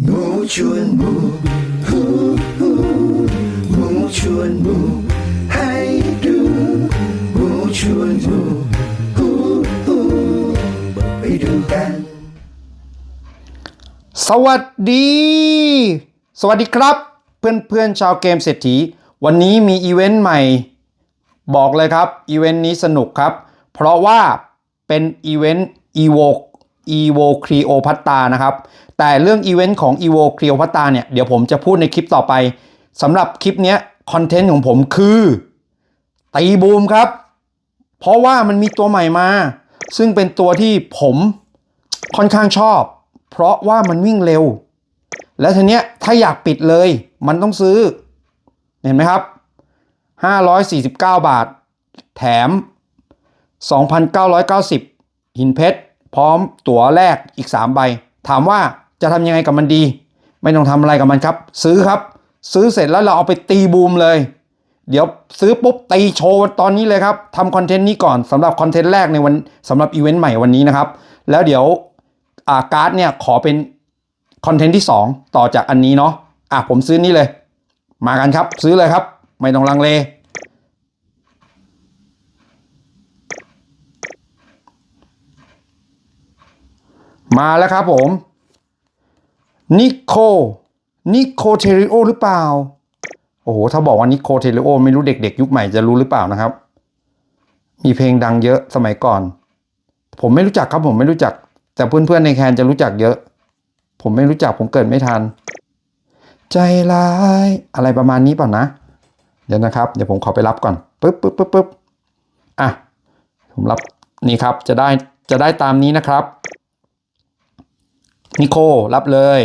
หมูชวนหมูฮู้ฮู้หมูชวนหมูให้ดูหมูชวนหมูฮู้ฮู้ไปดูกัน สวัสดี สวัสดีครับ เพื่อนเพื่อนชาวเกมเศรษฐี วันนี้มีอีเวนต์ใหม่ บอกเลยครับ อีเวนต์นี้สนุกครับ เพราะว่าเป็นอีเวนต์อีโว EVO EVO Cleopatra นะครับ แต่เรื่องอีเวนต์ของ EVO Cleopatra เนี่ย เดี๋ยวผมจะพูดในคลิปต่อไปสำหรับคลิปนี้คอนเทนต์ของผมคือตีบูมครับ เพราะว่ามันมีตัวใหม่มา ซึ่งเป็นตัวที่ผมค่อนข้างชอบ เพราะว่ามันวิ่งเร็ว แล้วทีเนี้ยถ้าอยากปิดเลย มันต้องซื้อ เห็นไหมครับ 549 บาท แถม 2,990 หินเพชร พร้อมตั๋วแรกอีก 3 ใบ ถามว่าจะทำยังไงกับมันดี ไม่ต้องทำอะไรกับมันครับ ซื้อครับ ซื้อเสร็จแล้วเราเอาไปตีบูมเลย เดี๋ยวซื้อปุ๊บตีโชว์ตอนนี้เลยครับทำคอนเทนต์นี้ก่อนสำหรับคอนเทนต์แรกในวันสำหรับอีเวนต์ใหม่วันนี้นะครับ แล้วเดี๋ยวอ่าการ์ดเนี่ยขอเป็นคอนเทนต์ที่ 2 ต่อจากอันนี้เนาะอะผมซื้อนี่เลย มากันครับ ซื้อเลยครับ ไม่ต้องลังเล มาแล้วครับผม นิโค นิโคเทริโอหรือเปล่า โอ้โห ถ้าบอกว่านิโคเทริโอไม่รู้เด็ก ๆ ยุคใหม่จะรู้หรือเปล่านะครับ มีเพลงดังเยอะสมัยก่อน ผมไม่รู้จักครับผมไม่รู้จัก แต่เพื่อนๆในแคนจะรู้จักเยอะ ผมไม่รู้จักผมเกิดไม่ทัน ใจร้ายอะไรประมาณนี้เปล่านะ เดี๋ยวนะครับ เดี๋ยวผมขอไปรับก่อนปึ๊บปึ๊บปึ๊บปึ๊บอะผมรับนี่ครับจะได้จะได้ตามนี้นะครับ นิโค รับเลย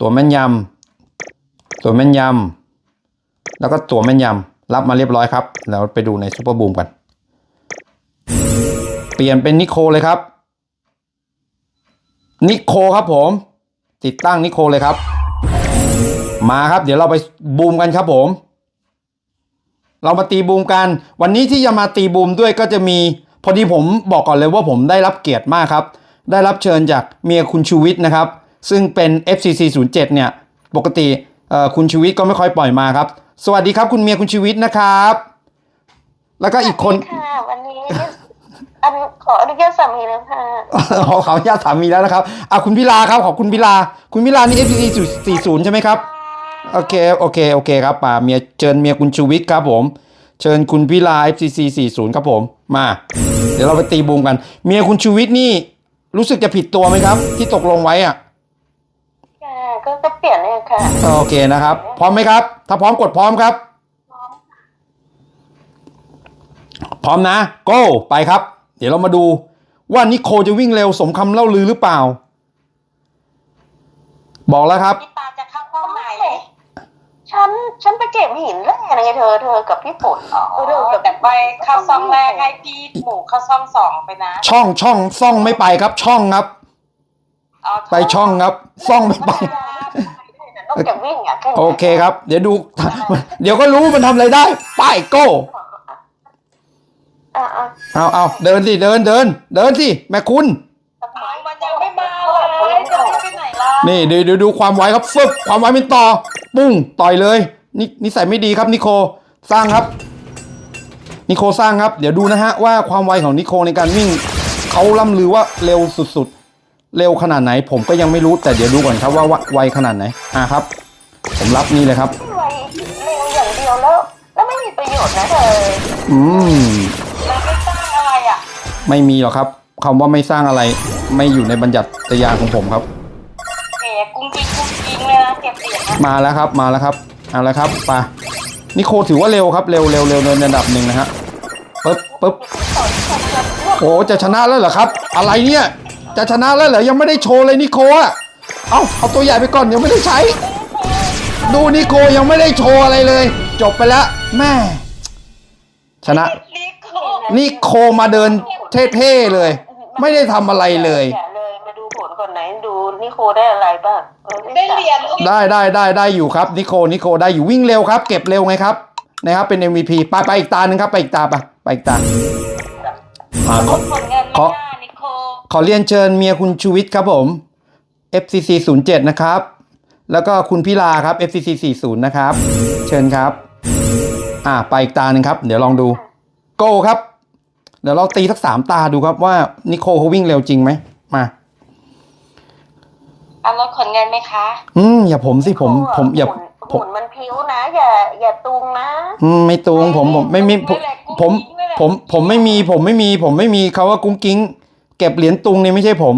ตัวแม่นยำตัวแม่นยำแล้วก็ตัวแม่นยำรับมาเรียบร้อยครับ แล้วไปดูในซูเปอร์บูมกัน เปลี่ยนเป็นนิโคเลยครับ นิโคครับผม ติดตั้งนิโคเลยครับ มาครับ เดี๋ยวเราไปบูมกันครับผม เรามาตีบูมกัน วันนี้ที่จะมาตีบูมด้วยก็จะมีพอดีผมบอกก่อนเลยว่าผมได้รับเกียรติมากครับ ได้รับเชิญจากเมียคุณชูวิทย์นะครับ ซึ่งเป็น FCC 07เนี่ย ปกติเอ่อคุณชูวิทย์ก็ไม่ค่อยปล่อยมาครับ สวัสดีครับคุณเมียคุณชูวิทย์นะครับ แล้วก็อีกคนค่ะวันนี้อันขออนุญาตสามีแล้วค่ะขอขออนุญาตสามีแล้วนะครับอะคุณพิลาครับขอบคุณพิลา คุณพิลานี่ FCC 40ใช่ไหมครับโอเคโอเคโอเคครับป่าเมียเชิญเมียคุณชูวิทย์ครับผมเชิญคุณพิลา FCC 40ครับผมมา เดี๋ยวเราไปตีบูมกัน เมียคุณชูวิทย์นี่ รู้สึกจะผิดตัวไหมครับ ที่ตกลงไว้อะค่ะก็ก็เปลี่ยนเลยค่ะ โอเคนะครับ พร้อมไหมครับ ถ้าพร้อมกดพร้อมครับพร้อมนะ go ไปครับ เดี๋ยวเรามาดูว่านิโคจะวิ่งเร็วสมคำเล่าลือหรือเปล่า บอกแล้วครับ พี่ปา ฉันฉันไปเก็บหินแร่ไงเธอเธอกับพี่ฝนอ๋อเธอกับแต่ไปเข้าซ่องแรกให้พี่หมูเข้าซ่องสองไปนะช่องช่องซ่องไม่ไปครับ ช่องครับอ๋อไปช่องครับ ซ่องไม่ไป นอกจากวิ่งอะแค่นี้โอเคครับ เดี๋ยวดู เดี๋ยวก็รู้มันทำอะไรได้ ไป go อะอะเอาเอาเดินสิเดินเดิน เดินสิแม่คุณ เอามันยังไม่มาเลยจะรีบไปไหนล่ะนี่ดูดูดูความไวครับฟึบความไวเป็นต่อ ปุ้งต่อยเลยนี่นิสัยไม่ดีครับนิโคสร้างครับ นิโคสร้างครับ เดี๋ยวดูนะฮะว่าความไวของนิโคในการวิ่งเขาล่ำลือว่าเร็วสุดๆ เร็วขนาดไหน ผมก็ยังไม่รู้แต่เดี๋ยวดูก่อนครับว่าว่าไวขนาดไหนอะครับ ผมรับนี่เลยครับไวเร็วอย่างเดียวแล้ว แล้วไม่มีประโยชน์นะเธออืมแล้วไม่สร้างอะไรอะ ไม่มีหรอกครับคำว่าไม่สร้างอะไรไม่อยู่ในบัญญัติยานของผมครับ มาแล้วครับมาแล้วครับเอาละครับไปนิโคถือว่าเร็วครับเร็วเร็วเร็วในระดับหนึ่งนะฮะปึ๊บปึ๊บโอ้จะชนะแล้วเหรอครับ อะไรเนี่ย จะชนะแล้วเหรอยังไม่ได้โชว์เลยนิโคอะเอาเอาตัวใหญ่ไปก่อนยังไม่ได้ใช้ ดูนิโคยังไม่ได้โชว์อะไรเลย จบไปแล้วแม่ชนะลิโกนิโคมาเดินเท่ๆเลย ไม่ได้ทำอะไรเลย นดูนิโคได้อะไรบ้างออได้เหรียญได้ได้ได้ได้อยู่ครับนิโคนิโคได้อยู่วิ่งเร็วครับ เก็บเร็วไงครับนะครับเป็น MVP ไปไปอีกตาหนึ่งครับ ไปอีกตาไปไปอีกตาอ่าขอผลเงินขอไม่ได้นิโคขอเรียนเชิญเมียคุณชูวิทย์ครับผม FCC 07นะครับ แล้วก็คุณพิลาครับ FCC 40นะครับ เชิญครับ อ่าไปอีกตาหนึ่งครับ เดี๋ยวลองดู โก้ครับ เดี๋ยวเราตีสักสามตาดูครับว่านิโคเขาวิ่งเร็วจริงไหมมา เอารถขนเงินไหมคะอืมอย่าผมสิผมผมอย่าหุ่นผมหุ่นมันพิ้วนะ อย่า อย่าตุงนะ อืมไม่ตรงผมผมไม่มีผมผมผมผมไม่มีผมไม่มีผมไม่มีเขาว่ากุ้งกิ้ง เก็บเหรียญตุงนี่ไม่ใช่ผม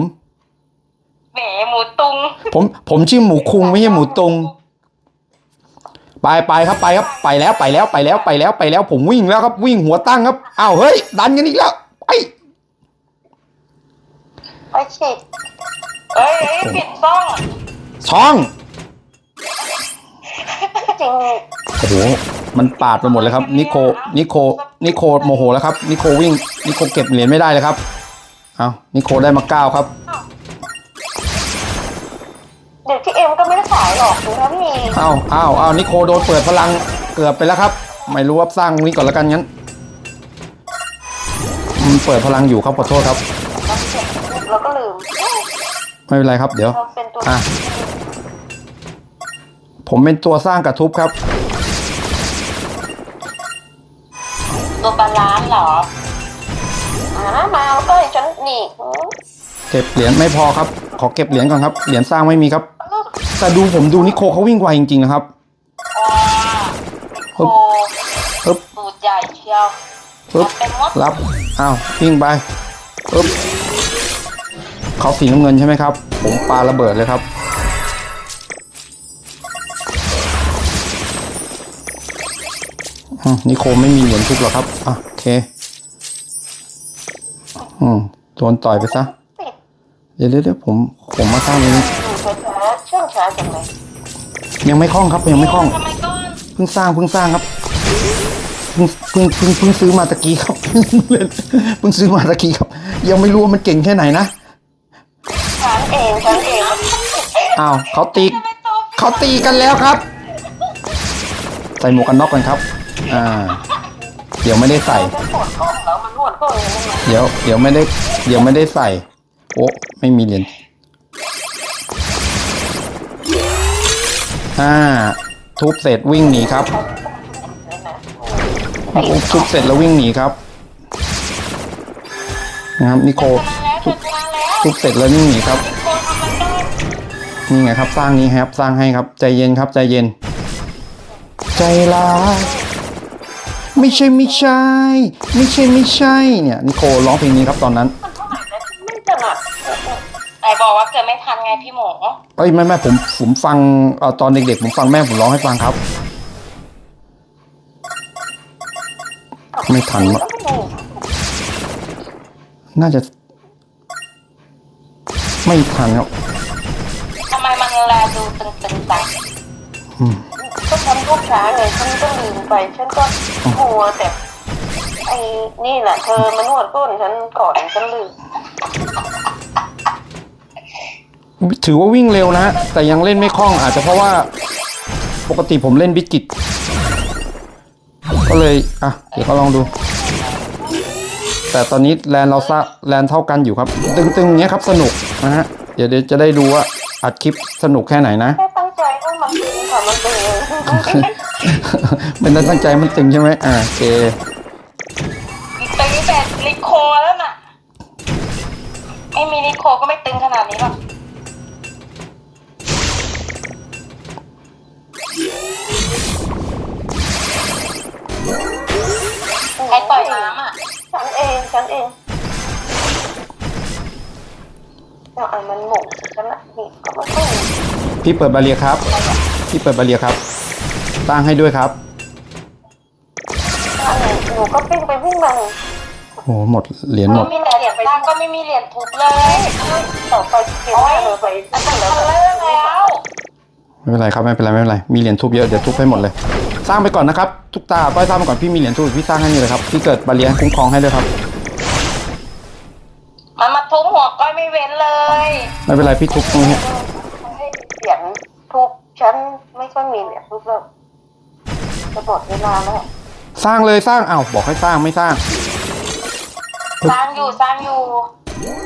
แหมหมูตุงผมผมชื่อหมูคุงไม่ใช่หมูตุง ไปไปครับไปครับไปแล้วไปแล้วไปแล้วไปแล้วไปแล้ว ผมวิ่งแล้วครับวิ่งหัวตั้งครับอ้าวเฮ้ย ดันกันอีกแล้วไปไปฉีด เอ้ยเอ้ยผิดซ่องช่องจริงโอ้โหมันปาดไปหมดเลยครับ นิโคนิโคนิโคโมโหแล้วครับ นิโควิ่งนิโคเก็บเหรียญไม่ได้เลยครับเอานิโคได้มาเก้าครับ เดี๋ยวที่เอ็มก็ไม่ได้ขายหรอกถึงถ้ามีอ้าวอ้าวอ้าวนิโคโดนเปิดพลังเกือบไปแล้วครับ ไม่รู้ว่าสร้างนี้ก่อนแล้วกันงั้นมันเปิดพลังอยู่ครับขอโทษครับ ไม่เป็นไรครับ เดี๋ยวเราเป็นตัวอะผมเป็นตัวสร้างกระทุบครับ ตัวบาลานซ์เหรออ่ามาแล้วก็ฉันนี่หือเก็บเหรียญไม่พอครับ ขอเก็บเหรียญก่อนครับ เหรียญสร้างไม่มีครับ แต่ดูผมดูนิโคเขาวิ่งไวจริงๆนะครับว้าโคปึ๊บตูดใหญ่เชียวปึ๊บเป็นมดรับ อ้าววิ่งไปปึ๊บ เขาสีน้ำเงินใช่ไหมครับ ผมปาระเบิดเลยครับอืมนิโคไม่มีเหรียญทุกหรอครับ อะโอเค อืมโดนต่อยไปซะ เดี๋ยวเดี๋ยวผม ผมมาสร้างนี้ยังเลยยังไม่คล่องครับยังไม่คล่อง เพิ่งสร้างเพิ่งสร้างครับเพิ่งเพิ่งเพิ่งเพิ่งซื้อมาตะกี้ครับ เพิ่งซื้อมาตะกี้ครับ ยังไม่รู้ว่ามันเก่งแค่ไหนนะ ฉันเองอ้าวเขาตีเขาตีกันแล้วครับ ใส่หมวกกันน็อกกันครับ อ่า เดี๋ยวไม่ได้ใส่ เดี๋ยว เดี๋ยวไม่ได้ เดี๋ยวไม่ได้ใส่ โอ้ไม่มีเหรียญอ่า ทุบเสร็จวิ่งหนีครับทุบเสร็จแล้ววิ่งหนีครับนะครับนิโคลทุบเสร็จแล้ววิ่งหนีครับ นี่ไงครับสร้างนี้ครับสร้างให้ครับใจเย็นครับใจเย็น ใจร้ายไม่ใช่ไม่ใช่ ไม่ใช่ไม่ใช่เนี่ยนิโคร้องเพลงนี้ครับตอนนั้นมันเท่าไหร่นะฉันไม่ถนัดไหนบอกว่าเกิดไม่ทันไงพี่หมูเอ้ยไม่ไม่ผมผมฟังเอ่อตอนเด็กๆผมฟังแม่ผมร้องให้ฟังครับ ไม่ทันวะน่าจะ ไม่ทันครับ ทำไมมันแลดูตึงๆจังก็ทำพวกช้าเลยฉันก็ลืมไป ฉันก็มัวแต่ไอ้นี่แหละเธอมานวดก้นฉันก่อนฉันลืมถือว่าวิ่งเร็วนะ แต่ยังเล่นไม่คล่องอาจจะเพราะว่าปกติผมเล่นบิกิตก็เลย อะ เดี๋ยวก็ลองดู แต่ตอนนี้แลนเราซะแลนเท่ากันอยู่ครับ ตึงๆเงี้ยครับสนุกนะฮะ เดี๋ยวจะได้ดูว่า อัดคลิปสนุกแค่ไหนนะแค่ตั้งใจว่ามันตึงค่ะมันตึงไม่ได้ตั้งใจมันตึงใช่ไหมอ่าโอเคตึงแต่ลิโคแล้วน่ะไม่มีลิโคก็ไม่ตึงขนาดนี้หรอกใครต่อยน้ำอะฉันเองฉันเอง เอาอันมันหมกฉันละนี่ก็ไม่ค่อยพี่เปิดบาเรียครับ พี่เปิดบาเรียครับ ตั้งให้ด้วยครับอันไหนหนูก็ปิ้งไปวิ่งมาโอ้โหหมดเหรียญหมดมีแต่เหรียญตั้งก็ไม่มีเหรียญทุบเลยต่อไปเก็บหน้าเลยไปตั้งแล้วเลิกแล้วไม่เป็นไรครับไม่เป็นไรไม่เป็นไร มีเหรียญทุบเยอะเดี๋ยวทุบให้หมดเลย สร้างไปก่อนนะครับ ทุกตาต้อยสร้างไปก่อนพี่มีเหรียญทุบพี่สร้างให้นี่เลยครับพี่เกิดบาเรียคุ้มครองให้ด้วยครับ มันมาทุบหัวก้อยไม่เว้นเลยไม่เป็นไรพี่ทุบตรงนี้ให้เหรียญทุบฉันไม่ค่อยมีเหรียญทุบแล้วจะหมดเวลาแล้วสร้างเลยสร้างอ้าวบอกให้สร้างไม่สร้าง สร้างอยู่สร้างอยู่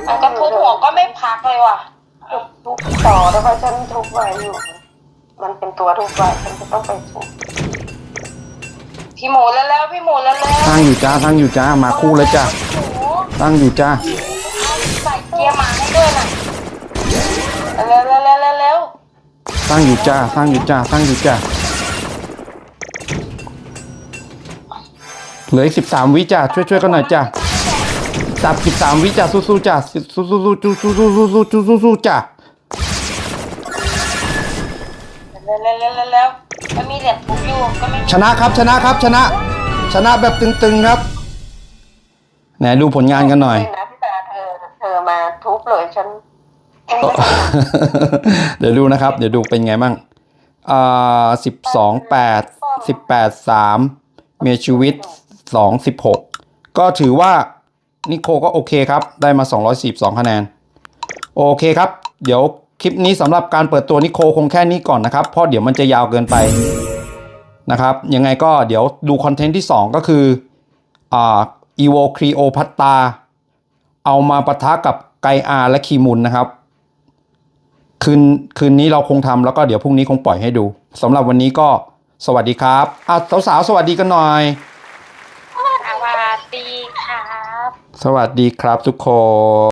มันก็ทุบหัวก็ไม่พักเลยว่ะทุกต่อแล้วก็ฉันทุกไว้อยู่ มันเป็นตัวทุกไว้ฉันจะต้องไปทุกพี่หมูแล้วแล้วพี่หมูแล้วแล้วตั้งอยู่จ้าตั้งอยู่จ้ามาคู่เลยจ้าพี่หมูตั้งอยู่จ้า ใส่เกียร์หมาให้ด้วยน่ะเร็วเร็วเร็วเร็วเร็วตั้งอยู่จ้าตั้งอยู่จ้าตั้งอยู่จ้าเหลืออีกสิบสามวิจ้าช่วยช่วยกันหน่อยจ้าสับสิบสามวิจ้าสู้ๆจ้าสู้ๆสู้ๆสู้ๆสู้ๆสู้ๆสู้ๆสู้ๆจ้าเร็วเร็วเร็วเร็วเร็วก็มีเหรียญปุ๊บอยู่ก็ไม่มีชนะครับชนะครับชนะ ชนะแบบตึงๆครับไหนดูผลงานกันหน่อยไม่นะพี่ตาเธอเธอ มาทุบเลยฉันเดี๋ยวดูนะครับ เดี๋ยวดูเป็นไงบ้างอ่าสิบสองแปดสิบแปดสามเมียชีวิตสองสิบหกก็ถือว่านิโคก็โอเคครับ ได้มา 242 คะแนน โอเคครับ เดี๋ยวคลิปนี้สำหรับการเปิดตัวนิโคคงแค่นี้ก่อนนะครับ เพราะเดี๋ยวมันจะยาวเกินไปนะครับ ยังไงก็เดี๋ยวดูคอนเทนต์ที่ 2 ก็คืออ่าอีโวครีโอพัตตา เอามาปะทะกับไกอาและคีมุนนะครับ คืนคืนนี้เราคงทำแล้วก็เดี๋ยวพรุ่งนี้คงปล่อยให้ดูสำหรับวันนี้ก็สวัสดีครับอะสาวๆสวัสดีกันหน่อย สวัสดีครับ สวัสดีครับทุกคน